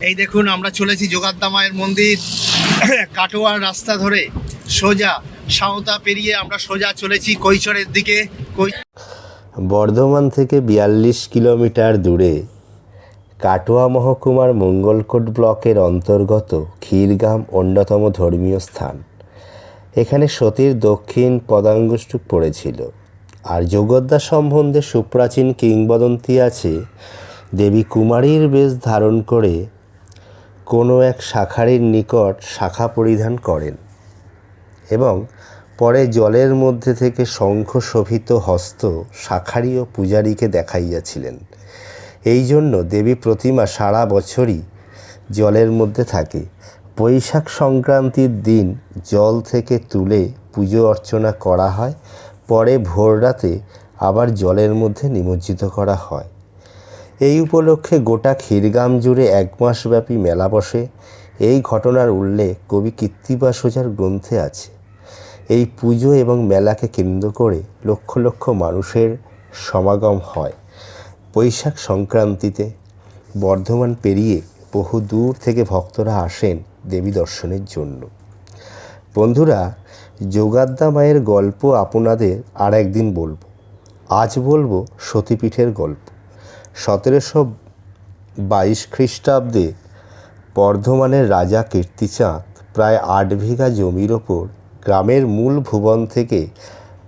এই দেখুন, আমরা চলেছি যোগাদ্দা মায়ের মন্দির, কাটোয়ার রাস্তা ধরে। সোজা, সাঁওতা পেরিয়ে আমরা সোজা চলেছি কৈচরের দিকে। বর্ধমান থেকে বিয়াল্লিশ কিলোমিটার দূরে, কাটোয়া মহকুমার মঙ্গলকোট ব্লকের অন্তর্গত ক্ষীরগাম অন্যতম ধর্মীয় স্থান। এখানে সতীর দক্ষিণ পদাঙ্গুষ্টুক পড়েছিল। আর যোগদ্দা সম্বন্ধে সুপ্রাচীন কিংবদন্তি আছে দেবী কুমারীর বেশ ধারণ করে কোনো এক শাখারির নিকট শাখা পরিধান করেন এবং পরে জলের মধ্যে থেকে শঙ্খ শোভিত হস্ত শাখারি ও পূজারীকে দেখাইয়াছিলেন। এই জন্য দেবী প্রতিমা সারা বছরই জলের মধ্যে থাকে। বৈশাখ সংক্রান্তির দিন জল থেকে তুলে পুজো অর্চনা করা হয়, পরে ভোররাতে আবার জলের মধ্যে নিমজ্জিত করা হয়। এই উপলক্ষে গোটা ক্ষীরগাম জুড়ে এক মাসব্যাপী মেলা বসে। এই ঘটনার উল্লেখ কবি কীর্তিবাসজার গ্রন্থে আছে। এই পুজো এবং মেলাকে কেন্দ্র করে লক্ষ লক্ষ মানুষের সমাগম হয়। বৈশাখ সংক্রান্তিতে বর্ধমান পেরিয়ে বহু দূর থেকে ভক্তরা আসেন দেবী দর্শনের জন্য। বন্ধুরা, যোগাদ্দা মায়ের গল্প আপনাদের আর একদিন বলব। আজ বলব সতীপীঠের গল্প। সতেরোশো বাইশ খ্রিস্টাব্দে বর্ধমানের রাজা কীর্তিচাঁদ প্রায় আট বিঘা জমির ওপর গ্রামের মূল ভুবন থেকে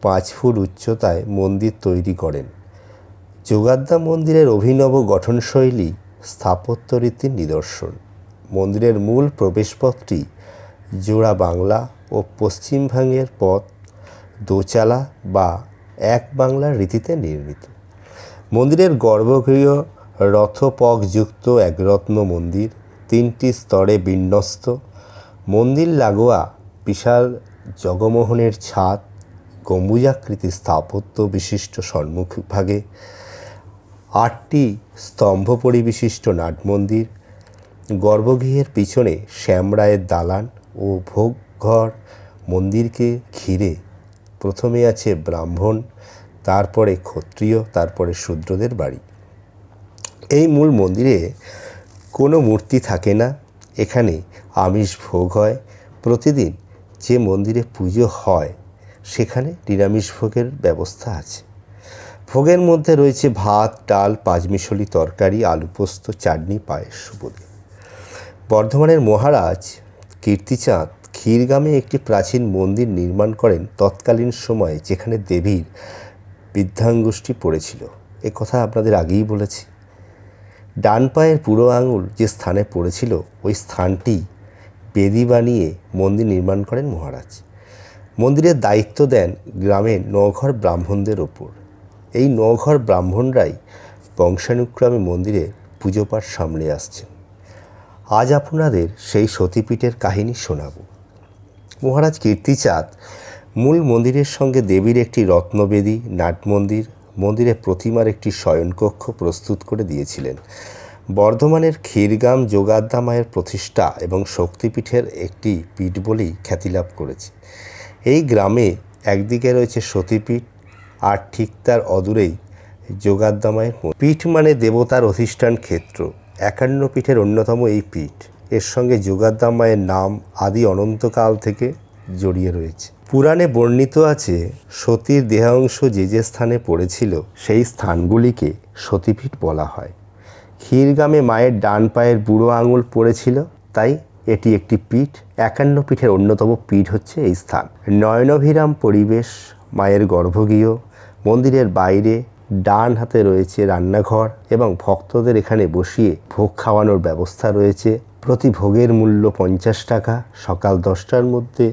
পাঁচ ফুট উচ্চতায় মন্দির তৈরি করেন। যোগাদ্দা মন্দিরের অভিনব গঠনশৈলী স্থাপত্য রীতির নিদর্শন। মন্দিরের মূল প্রবেশপথটি জোড়া বাংলা ও পশ্চিমবঙ্গের পথ, দোচালা বা এক বাংলার রীতিতে নির্মিত। মন্দিরের গর্ভগৃহ, রথপকযুক্ত একরত্ন মন্দির, তিনটি স্তরে বিন্যস্ত। মন্দির লাগোয়া বিশাল জগমোহনের ছাদ, গম্বুজাকৃতি স্থাপত্য বিশিষ্ট সম্মুখভাগে, আটটি স্তম্ভ পরিবিশিষ্ট নাট মন্দির, গর্ভগৃহের পিছনে শ্যামরায়ের দালান ও ভোগঘর। মন্দিরকে ঘিরে প্রথমে আছে ব্রাহ্মণ তারপরে ক্ষত্রিয়, তারপরে শূদ্রদের বাড়ি। এই মূল মন্দিরে কোনো মূর্তি থাকে না। এখানে আমিষ ভোগ হয়। প্রতিদিন যে মন্দিরে পুজো হয়, সেখানে নিরামিষ ভোগের ব্যবস্থা আছে। ভোগের মধ্যে রয়েছে ভাত, ডাল, পাঁচমিশলি তরকারি, আলু পোস্ত, চাটনি, পায়েস সুবোধে বর্ধমানের মহারাজ কীর্তিচাঁদ ক্ষীরগামে একটি প্রাচীন মন্দির নির্মাণ করেন তৎকালীন সময়ে, যেখানে দেবীর বৃদ্ধাঙ্গুষ্ঠী পড়েছিল। এ কথা আপনাদের আগেই বলেছি। ডান পায়ের পুরো আঙুল যে স্থানে পড়েছিল, ওই স্থানটি বেদি বানিয়ে মন্দির নির্মাণ করেন মহারাজ। মন্দিরের দায়িত্ব দেন গ্রামের নঘর ব্রাহ্মণদের ওপর। এই নঘর ব্রাহ্মণরাই বংশানুক্রমে মন্দিরে পুজো পাঠ সামলে আসছেন। আজ আপনাদের সেই সতীপীঠের কাহিনী শোনাব। মহারাজ কীর্তিচাঁদ মূল মন্দিরের সঙ্গে দেবীর একটি রত্নবেদী নাট মন্দির মন্দিরে প্রতিমার একটি শয়নকক্ষ প্রস্তুত করে দিয়েছিলেন। বর্ধমানের ক্ষীরগাম যোগাদ্দা মায়ের প্রতিষ্ঠা এবং শক্তিপীঠের একটি পীঠ বলেই খ্যাতিলাভ করেছে। এই গ্রামে একদিকে রয়েছে সতীপীঠ, আর ঠিক তার অদূরেই যোগাদ্দা মায়ের পীঠ মানে দেবতার অধিষ্ঠান ক্ষেত্র। একান্ন পীঠের অন্যতম এই পীঠ। এর সঙ্গে যোগাদ্দা মায়ের নাম আদি অনন্তকাল থেকে জড়িয়ে রয়েছে। পুরাণে বর্ণিত আছে, সতীর দেহাংশ যে যে স্থানে পড়েছিল, সেই স্থানগুলিকে সতীপীঠ বলা হয়। ক্ষীরগামে মায়ের ডান পায়ের বুড়ো আঙুল পড়েছিল, তাই এটি একটি পীঠ। একান্ন পীঠের অন্যতম পীঠ হচ্ছে এই স্থান। নয়নভিরাম পরিবেশ, মায়ের গর্ভগৃহ, মন্দিরের বাইরে, ডান হাতে রয়েছে রান্নাঘর এবং ভক্তদের এখানে বসিয়ে ভোগ খাওয়ানোর ব্যবস্থা রয়েছে। প্রতি ভোগের মূল্য পঞ্চাশ টাকা। সকাল দশটার মধ্যে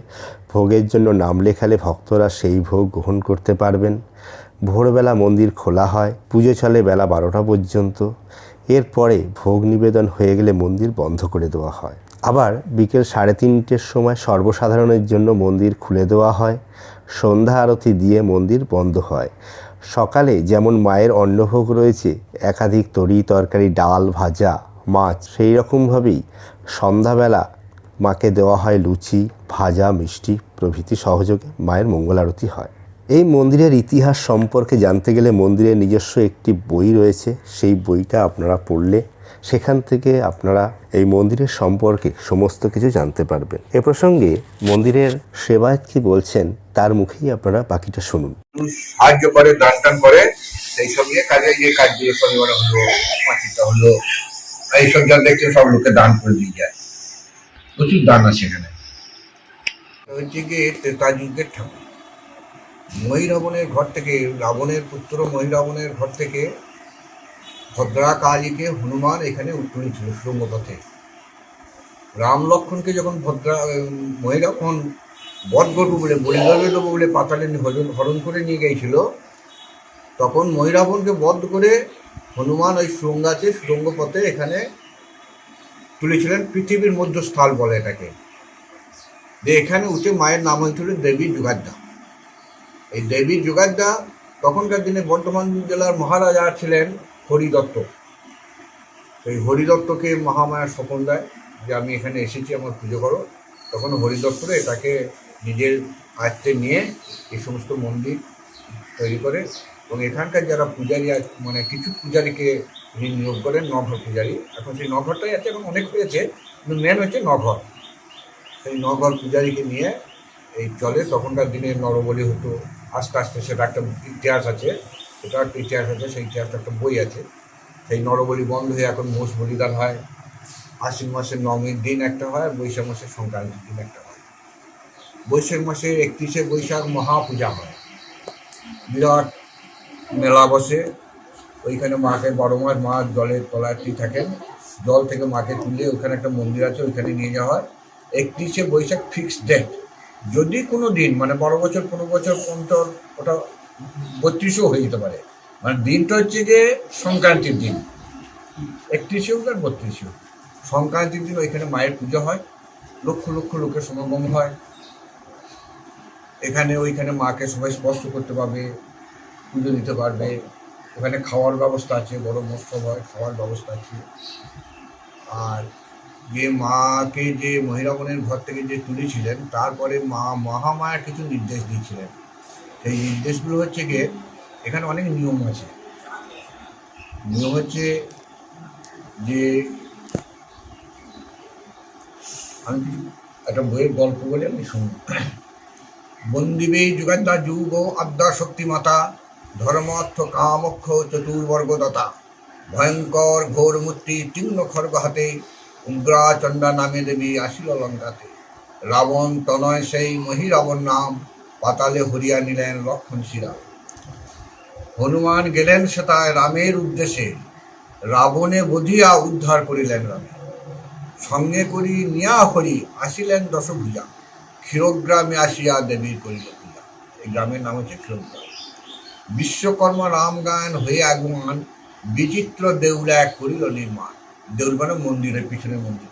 ভোগের জন্য নাম লেখালে ভক্তরা সেই ভোগ গ্রহণ করতে পারবেন। ভোরবেলা মন্দির খোলা হয়, পুজো চলে বেলা বারোটা পর্যন্ত। এরপরে ভোগ নিবেদন হয়ে গেলে মন্দির বন্ধ করে দেওয়া হয়। আবার বিকেল সাড়ে তিনটের সময় সর্বসাধারণের জন্য মন্দির খুলে দেওয়া হয়। সন্ধ্যা আরতি দিয়ে মন্দির বন্ধ হয়। সকালে যেমন মায়ের অন্নভোগ রয়েছে, একাধিক তরি তরকারি, ডাল, ভাজা, মাছ, সেই রকমভাবেই সন্ধ্যাবেলা মাকে দেওয়া হয় লুচি, ভাজা, মিষ্টি, প্রভৃতি সহযোগে মায়ের মঙ্গল আরতি হয়। এই মন্দিরের ইতিহাস সম্পর্কে জানতে গেলে মন্দিরের নিজস্ব একটি বই রয়েছে। সেই বইটা আপনারা পড়লে সেখান থেকে আপনারা এই মন্দিরের সম্পর্কে সমস্ত কিছু জানতে পারবেন। এ প্রসঙ্গে মন্দিরের সেবায়ত কি বলছেন, তার মুখেই আপনারা বাকিটা শুনুন। সাহায্য করে, দান টান করে, সেই নিয়ে কাজে যে কাজগুলো হলো মাটিটা হলো, এইসব যা দেখছে সব লোকে দান করে দিয়ে যায়। প্রচুর দান এখানে। হচ্ছে গিয়ে ত্রেতা যুগের ঠাকুর। মহিরাবণের ঘর থেকে, রাবণের পুত্র মহিরাবণের ঘর থেকে ভদ্রা কালীকে হনুমান এখানে উত্তরণ ছিল সুরঙ্গপথে রাম লক্ষণকে যখন ভদ্রা মহিরাবণ বধ করব বলে বলিদানে দেবো বলে পাতালে হরণ হরণ করে নিয়ে গিয়েছিল, তখন মহিরাবণকে বধ করে হনুমান ওই সুরঙ্গ আছে সুরঙ্গ পথে এখানে তুলেছিলেন পৃথিবীর মধ্যস্থল বলে এটাকে। যে এখানে উঠে মায়ের নাম হয়েছিল দেবী যুগাদ্দা। এই দেবী যুগাদ্দা তখনকার দিনে বর্ধমান জেলার মহারাজা ছিলেন হরিদত্ত। এই হরিদত্তকে মহামায়া স্বপন দেয় যে আমি এখানে এসেছি, আমার পুজো করো। তখন হরিদত্তরে এটাকে নিজের আয়ত্তে নিয়ে এই সমস্ত মন্দির তৈরি করে এবং এখানকার যারা পূজারী মানে কিছু পূজারীকে উনি নিয়োগ করেন নঘর পূজারী। এখন সেই নঘরটাই আছে, এখন অনেক হয়েছে, কিন্তু মেন হচ্ছে নঘর সেই নঘর পূজারীকে নিয়ে এই চলে, তখনকার দিনে নরবলি হতো, আস্তে আস্তে সেটা একটা ইতিহাস আছে, সেটা একটা ইতিহাস আছে, সেই ইতিহাসটা একটা বই আছে। সেই নরবলি বন্ধ হয়ে এখন মোষ বলিদান হয়, আশ্বিন মাসের নবমীর দিন একটা হয় বৈশাখ মাসের সংক্রান্তির দিন একটা হয়। বৈশাখ মাসে একত্রিশে বৈশাখ মহাপূজা হয়। বিরাট মেলা বসে ওইখানে মাকে বারো মাস মা জলের তলায় থাকেন জল থেকে মাকে তুলে ওখানে একটা মন্দির আছে, ওইখানে নিয়ে যাওয়া হয়। একত্রিশে বৈশাখ ফিক্সড ডেট যদি কোনো দিন মানে বারো বছর, পনেরো বছর অন্তর, ওটা বত্রিশও হয়ে যেতে পারে। মানে দিনটা হচ্ছে যে সংক্রান্তির দিন। একত্রিশে হোক আর বত্রিশে হোক সংক্রান্তির দিন ওইখানে মায়ের পুজো হয়, লক্ষ লক্ষ লোকের সমাগম হয়। এখানে ওইখানে মাকে সবাই স্পর্শ করতে পারবে, পুজো দিতে পারবে। ওখানে খাওয়ার ব্যবস্থা আছে, বড় মৎসব হয়, খাওয়ার ব্যবস্থা আছে। আর যে মাকে, যে মহিরাবনের ঘর থেকে যে তুলেছিলেন, তারপরে মা, মহামায়া কিছু নির্দেশ দিয়েছিলেন। সেই নির্দেশগুলো হচ্ছে গিয়ে, এখানে অনেক নিয়ম আছে। নিয়ম হচ্ছে যে, আমি একটা বইয়ের গল্প বলে, আমি শুনি বন্দিবে যুগাদ্দা যুগ ও আদ্যা শক্তি মাতা ধর্মার্থ কামক্ষ চতুর্বর্গ দতা ভয়ঙ্কর ঘোর মূর্তি তীক্ষ্ণ খর্গ হাতে উগ্রাচণ্ডা নামে দেবী আসিল লঙ্কাতে। রাবণ তনয় সেই মহিরাবণ নাম পাতালে হরিয়া নিলেন লক্ষণ শিরা হনুমান গেলেন সেতায় রামের উদ্দেশ্যে রাবণে বধিয়া উদ্ধার করিলেন রামে। সঙ্গে করি নিয়া হরি আসিলেন দশভূজা। ক্ষীরগ্রামে আসিয়া দেবীর করিল পূজা। এই গ্রামের নাম হচ্ছে ক্ষীরগ্রাম। বিশ্বকর্মা রাম গায়ন হয়ে আগমন, বিচিত্র দেউল এক করিল নির্মাণ। দেউল মানে মন্দিরের পিছনে মন্দির।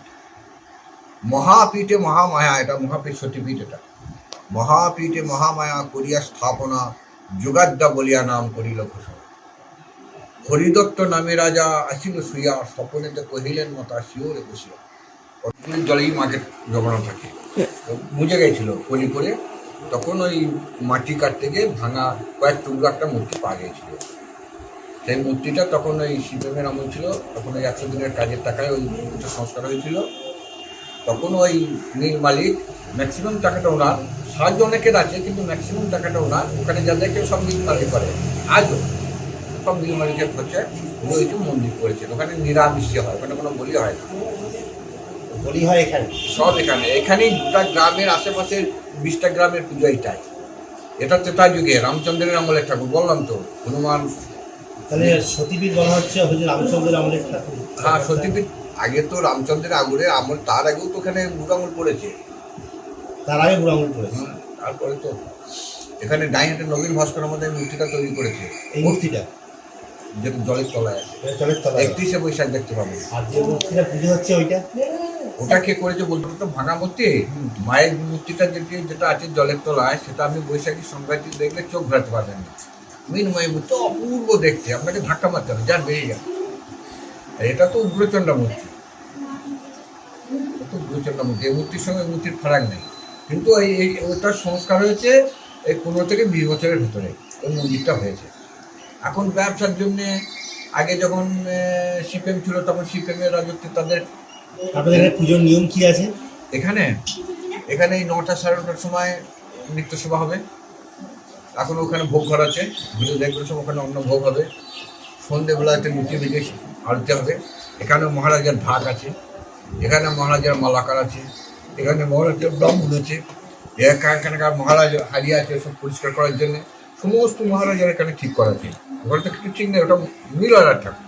মহাপীঠে মহামায়া, এটা মহাপীঠ সতীপীঠ এটা। মহাপীঠে মহামায়া করিয়া স্থাপনা, যুগাদ্দা বলিয়া নাম করিল ঘোষণা। হরিদত্ত নামে রাজা আসিল শুইয়া, স্বপনেতে কহিলেন, মাতা শিওরে বসিয়া। জলেই মাকে জমানো থাকে। বুঝে গেছিল পলি করে তখন ওই মাটি কাটতে গিয়ে ভাঙা কয়েক টুকরো একটা মূর্তি পাওয়া গিয়েছিল। সেই মূর্তিটা তখন ওই শিবের আমল ছিল তখন ওই একশো দিনের কাজের টাকায় ওই মূর্তিটা সংস্কার হয়েছিল তখন ওই মিল মালিক ম্যাক্সিমাম টাকাটা ওনার সাহায্য অনেকের আছে কিন্তু ম্যাক্সিমাম টাকাটা ওনার ওখানে যা দেখে সব মিল মালিক করে। আজও সব মিল মালিকের খরচে উনি ওইটু মন্দির করেছেন। ওখানে নিরামিষে হয় ওখানে কোনো বলি হয় না। বলি হয় এখানে? সব এখানে। এখানেই গোটা গ্রামের আশেপাশের বিশটা গ্রামের পুজো এইটাই এটা তেতা যুগে। রামচন্দ্রের আমলের ঠাকুর বললাম তো হনুমান তাহলে সতীপীঠ বলা হচ্ছে রামচন্দ্রের আমলের ঠাকুর হ্যাঁ সতীপীঠ আগে তো রামচন্দ্রের আগুরের আমল তার আগেও তো ওখানে বুড়ামুল পড়েছে। তার আগে বুড়ো আঙুল করেছে তারপরে তো এখানে ডাইহাটে নবীন ভাস্কর আমাদের মূর্তিটা তৈরি করেছে। এই মূর্তিটা? যেটা জলের তলায় আছে। এটা তলায়। একত্রিশে বৈশাখ দেখতে পাবেন আর যে মূর্তিটা পুজো হচ্ছে ওইটা? ওটা কে করেছে বলতে তো ভাঙা মূর্তি মায়ের মূর্তিটা যেটি যেটা আছে জলের তলায় সেটা আপনি বৈশাখী সংক্রান্তি দেখলে চোখ ঘোরাতে পারবেন না। মৃন্ময় মূর্তি অপূর্ব দেখতে আপনাকে ধাক্কা মারতে হবে যার বেরিয়ে আর এটা তো উগ্রচণ্ডা মূর্তি। তো উগ্রচণ্ডা মূর্তি এই মূর্তির সঙ্গে মূর্তির ফারাক নেই। কিন্তু এই এই ওটার সংস্কার হয়েছে এই পনেরো থেকে বিশ বছরের ভিতরে ওই মন্দিরটা হয়েছে। এখন ব্যবসার জন্যে আগে যখন সিপিএম ছিল তখন সিপিএমের রাজত্বে তাদের আপনাদের এখানে পুজোর নিয়ম কি আছে? এখানে? এখানে এই নটা সাড়ে নটার সময় নৃত্য সভা হবে। এখন ওখানে ভোগ ঘর আছে। বুঝে দেখবেন সব ওখানে অন্য ভোগ হবে। সন্ধেবেলাতে লুচি ভেজে আনতে হবে। এখানে মহারাজার ঢাক আছে। এখানে মহারাজার মালাকার আছে। এখানে মহারাজার ব্রাহ্মণ আছে। এখা- এখানকার মহারাজ হারিয়ে আছে সব পরিষ্কার করার জন্য। সমস্ত মহারাজার এখানে ঠিক করা আছে। ওখানে তো কিছু ঠিক নেই, ওটা মিলার ঠাকুর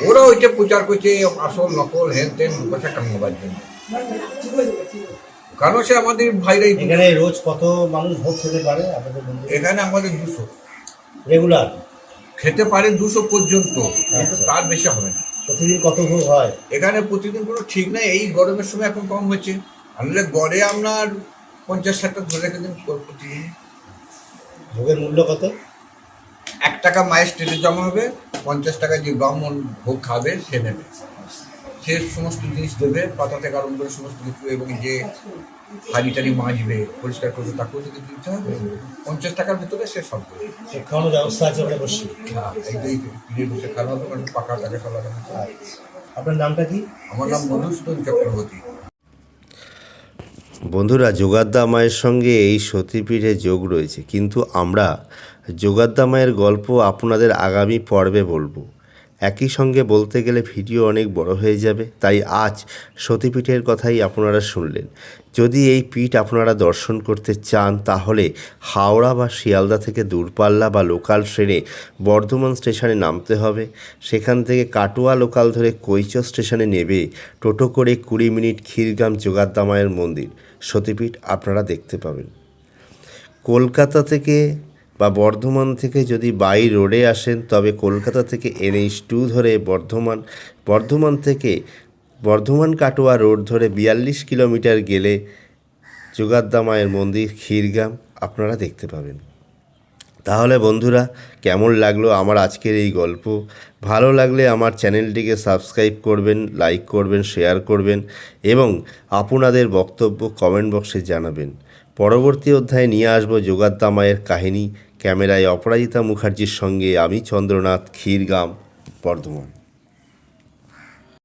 ওরা ওইটা প্রচার করছে আসল নকল হেন তেন পয়সা কামাবার জন্য কারণ সে আমাদের ভাইরাই এখানে রোজ কত মানুষ ভোগ খেতে পারে আপনাদের এখানে আমাদের দুশো। রেগুলার? খেতে পারে দুশো পর্যন্ত কিন্তু আচ্ছা। তার বেশি হবে না। প্রতিদিন কত ভোগ হয়? এখানে প্রতিদিন কোনো ঠিক নাই এই গরমের সময় এখন কম হচ্ছে। আসলে গড়ে আপনার পঞ্চাশ ষাটটা ধরে রেখে দিন প্রতিদিন। ভোগের মূল্য কত? এক টাকা মায়ের স্টেটে জমা হবে পঞ্চাশ টাকা যে ব্রাহ্মণ ভোগ খাবে সে নেবে। সে সমস্ত জিনিস দেবে পাতা থেকে আরম্ভ করে সমস্ত কিছু এবং যে হাড়ি টাড়ি মাজবে পরিষ্কার করবে তাকেও থেকে দিতে হবে। পঞ্চাশ টাকার ভিতরে সে সব সে খাওয়ানোর ব্যবস্থা আছে ওখানে বসে? হ্যাঁ, এই যে পিড়ে বসে খাওয়া হবে কারণ পাকা টাকা খাওয়া। আপনার নামটা কি? আমার নাম মধুসূদন চক্রবর্তী। বন্ধুরা, যোগাদ্দা মায়ের সঙ্গে এই সতীপীঠে যোগ রয়েছে। কিন্তু আমরা যোগাদ্দা মায়ের গল্প আপনাদের আগামী পর্বে বলব। একই সঙ্গে বলতে গেলে ভিডিও অনেক বড় হয়ে যাবে, তাই আজ সতীপীঠের কথাই আপনারা শুনলেন। যদি এই পীঠ আপনারা দর্শন করতে চান, তাহলে হাওড়া বা শিয়ালদা থেকে দূরপাল্লা বা লোকাল ট্রেনে বর্ধমান স্টেশনে নামতে হবে। সেখান থেকে কাটোয়া লোকাল ধরে কৈচ স্টেশনে নেবে টোটো করে কুড়ি মিনিট ক্ষীরগাম যোগাদ্দা মায়ের মন্দির। সতীপীঠ আপনারা দেখতে পাবেন। কলকাতা থেকে বা বর্ধমান থেকে যদি বাই রোডে আসেন, তবে কলকাতা থেকে এনএইচ টু ধরে বর্ধমান বর্ধমান থেকে বর্ধমান কাটোয়া রোড ধরে বিয়াল্লিশ কিলোমিটার গেলে যোগাদ্দা মায়ের মন্দির ক্ষীরগাম আপনারা দেখতে পাবেন। তাহলে বন্ধুরা, কেমন লাগল আমার আজকের এই গল্প? ভালো লাগলে আমার চ্যানেলটিকে সাবস্ক্রাইব করবেন লাইক করবেন শেয়ার করবেন এবং আপনাদের বক্তব্য কমেন্ট বক্সে জানাবেন। পরবর্তী অধ্যায়ে নিয়ে আসব যোগাদ্দা মায়ের কাহিনী ক্যামেরায় অপরাজিতা মুখার্জির সঙ্গে আমি চন্দ্রনাথ ক্ষীরগাম বর্ধমান।